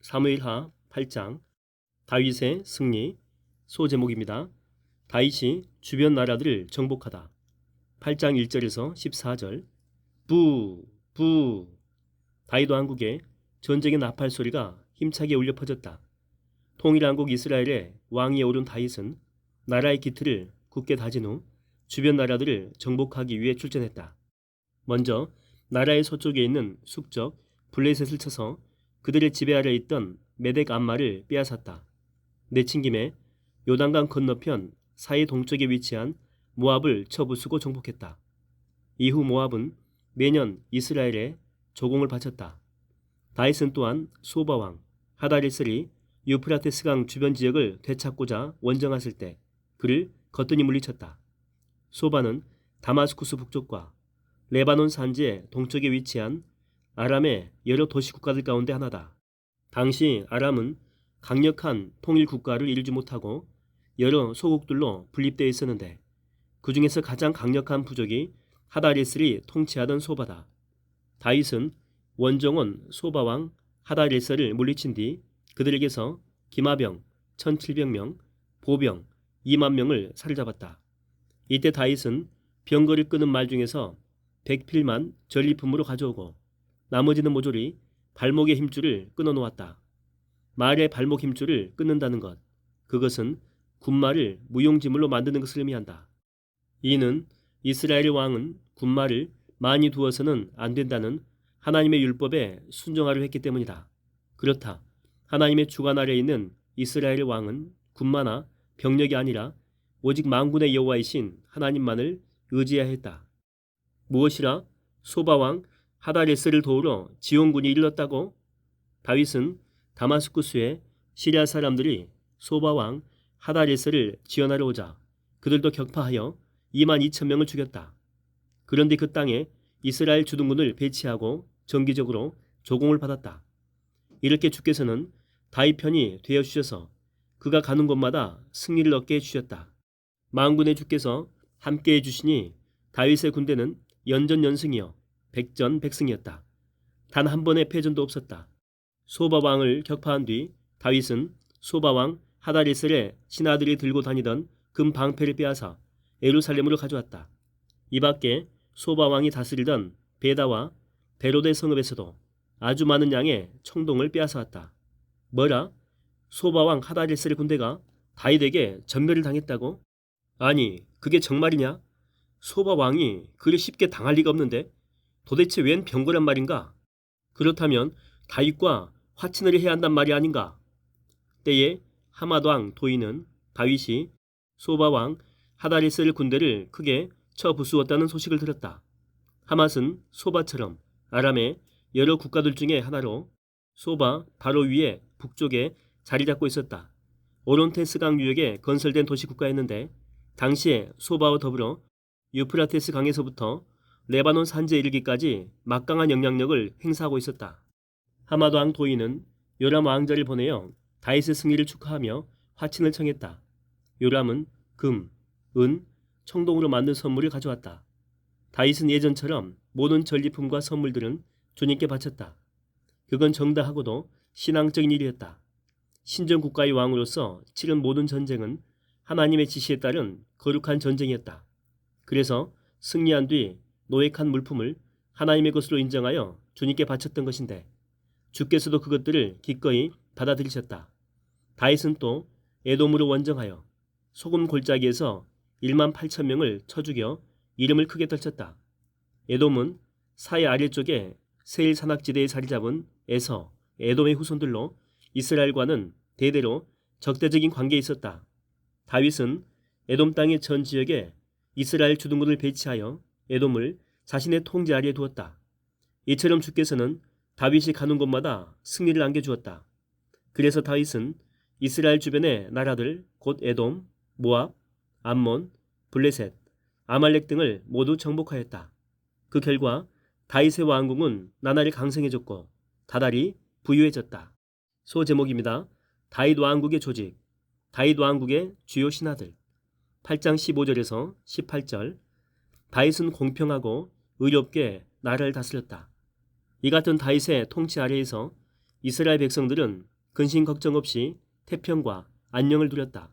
사무엘하 8장 다윗의 승리 소제목입니다. 다윗이 주변 나라들을 정복하다. 8장 1절에서 14절 부, 부 다윗 왕국에 전쟁의 나팔 소리가 힘차게 울려 퍼졌다. 통일왕국 이스라엘의 왕위에 오른 다윗은 나라의 기틀을 굳게 다진 후 주변 나라들을 정복하기 위해 출전했다. 먼저 나라의 서쪽에 있는 숙적 블레셋을 쳐서 그들의 지배 아래 있던 메덱 암마를 빼앗았다. 내친 김에 요단강 건너편 사해 동쪽에 위치한 모압을 쳐부수고 정복했다. 이후 모압은 매년 이스라엘에 조공을 바쳤다. 다윗은 또한 소바왕 하다리스리 유프라테스강 주변 지역을 되찾고자 원정했을 때 그를 거뜬히 물리쳤다. 소바는 다마스쿠스 북쪽과 레바논 산지의 동쪽에 위치한 아람의 여러 도시 국가들 가운데 하나다. 당시 아람은 강력한 통일 국가를 이루지 못하고 여러 소국들로 분립되어 있었는데 그 중에서 가장 강력한 부족이 하다리스를 통치하던 소바다. 다윗은 원정원 소바왕 하다리스를 물리친 뒤 그들에게서 기마병 1700명, 보병 2만 명을 사로잡았다. 이때 다윗은 병거를 끄는 말 중에서 백필만 전리품으로 가져오고 나머지는 모조리 발목의 힘줄을 끊어 놓았다. 말의 발목 힘줄을 끊는다는 것, 그것은 군말을 무용지물로 만드는 것을 의미한다. 이는 이스라엘 왕은 군말을 많이 두어서는 안 된다는 하나님의 율법에 순종하려 했기 때문이다. 그렇다. 하나님의 주관 아래 있는 이스라엘 왕은 군마나 병력이 아니라 오직 만군의 여호와이신 하나님만을 의지해야 했다. 무엇이라 소바왕 하다레스를 도우러 지원군이 일렀다고 다윗은 다마스쿠스에 시리아 사람들이 소바왕 하다레스를 지원하러 오자 그들도 격파하여 2만 2천 명을 죽였다. 그런데 그 땅에 이스라엘 주둔군을 배치하고 정기적으로 조공을 받았다. 이렇게 주께서는 다윗 편이 되어 주셔서 그가 가는 곳마다 승리를 얻게 해 주셨다. 만군의 주께서 함께 해 주시니 다윗의 군대는 연전연승이여 백전백승이었다. 단 한 번의 패전도 없었다. 소바왕을 격파한 뒤 다윗은 소바왕 하다리셀의 신하들이 들고 다니던 금 방패를 빼앗아 에루살렘으로 가져왔다. 이 밖에 소바왕이 다스리던 베다와 베로데 성읍에서도 아주 많은 양의 청동을 빼앗아왔다. 뭐라? 소바왕 하다리셀의 군대가 다윗에게 전멸을 당했다고? 아니, 그게 정말이냐? 소바왕이 그리 쉽게 당할 리가 없는데 도대체 웬 병거란 말인가? 그렇다면 다윗과 화친을 해야 한단 말이 아닌가? 때에 하마왕 도인은 다윗이 소바왕 하다리스를 군대를 크게 쳐 부수었다는 소식을 들었다. 하맛은 소바처럼 아람의 여러 국가들 중에 하나로 소바 바로 위에 북쪽에 자리 잡고 있었다. 오론테스강 유역에 건설된 도시 국가였는데 당시에 소바와 더불어 유프라테스 강에서부터 레바논 산지에 이르기까지 막강한 영향력을 행사하고 있었다. 하마도 왕 도인은 요람 왕자를 보내어 다윗의 승리를 축하하며 화친을 청했다. 요람은 금, 은, 청동으로 만든 선물을 가져왔다. 다윗은 예전처럼 모든 전리품과 선물들은 주님께 바쳤다. 그건 정당하고도 신앙적인 일이었다. 신전 국가의 왕으로서 치른 모든 전쟁은 하나님의 지시에 따른 거룩한 전쟁이었다. 그래서 승리한 뒤 노획한 물품을 하나님의 것으로 인정하여 주님께 바쳤던 것인데 주께서도 그것들을 기꺼이 받아들이셨다. 다윗은 또 에돔으로 원정하여 소금 골짜기에서 1만 8천 명을 쳐 죽여 이름을 크게 떨쳤다. 에돔은 사해 아래쪽에 세일 산악지대에 자리 잡은 에서, 에돔의 후손들로 이스라엘과는 대대로 적대적인 관계에 있었다. 다윗은 에돔 땅의 전 지역에 이스라엘 주둔군을 배치하여 에돔을 자신의 통제 아래에 두었다. 이처럼 주께서는 다윗이 가는 곳마다 승리를 안겨주었다. 그래서 다윗은 이스라엘 주변의 나라들 곧 에돔, 모압, 암몬, 블레셋, 아말렉 등을 모두 정복하였다. 그 결과 다윗의 왕궁은 나날이 강성해졌고 다달이 부유해졌다. 소제목입니다. 다윗 왕국의 조직, 다윗 왕국의 주요 신하들. 8장 15절에서 18절. 다윗은 공평하고 의롭게 나라를 다스렸다. 이 같은 다윗의 통치 아래에서 이스라엘 백성들은 근심 걱정 없이 태평과 안녕을 누렸다.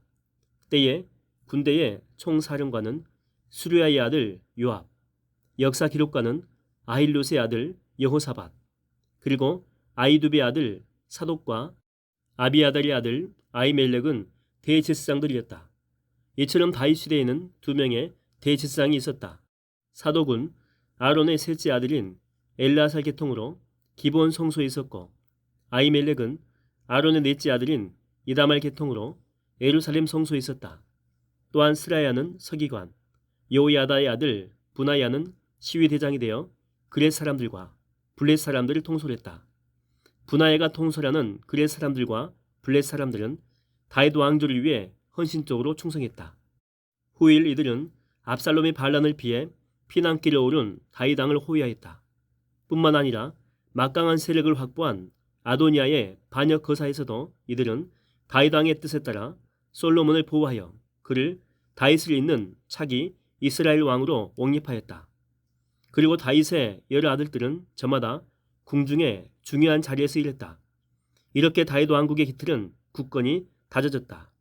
때에 군대의 총사령관은 수르야의 아들 요압, 역사 기록가는 아힐롯의 아들 여호사밧, 그리고 아이두베의 아들 사독과 아비아달의 아들 아이멜렉은 대제사장들이었다. 이처럼 다윗 시대에는 두 명의 대제사장이 있었다. 사독은 아론의 셋째 아들인 엘라살 계통으로 기본 성소에 있었고 아이멜렉은 아론의 넷째 아들인 이다말 계통으로 예루살렘 성소에 있었다. 또한 스라야는 서기관, 여호야다의 아들 분하야는 시위대장이 되어 그렛 사람들과 블렛 사람들을 통솔했다. 분하야가 통솔하는 그렛 사람들과 블렛 사람들은 다윗 왕조를 위해 헌신적으로 충성했다. 후일 이들은 압살롬의 반란을 피해 피난길을 오른 다윗 왕을 호위하였다. 뿐만 아니라 막강한 세력을 확보한 아도니아의 반역 거사에서도 이들은 다윗 왕의 뜻에 따라 솔로몬을 보호하여 그를 다윗을 잇는 차기 이스라엘 왕으로 옹립하였다. 그리고 다윗의 여러 아들들은 저마다 궁중의 중요한 자리에서 일했다. 이렇게 다윗 왕국의 기틀은 굳건히 다져졌다.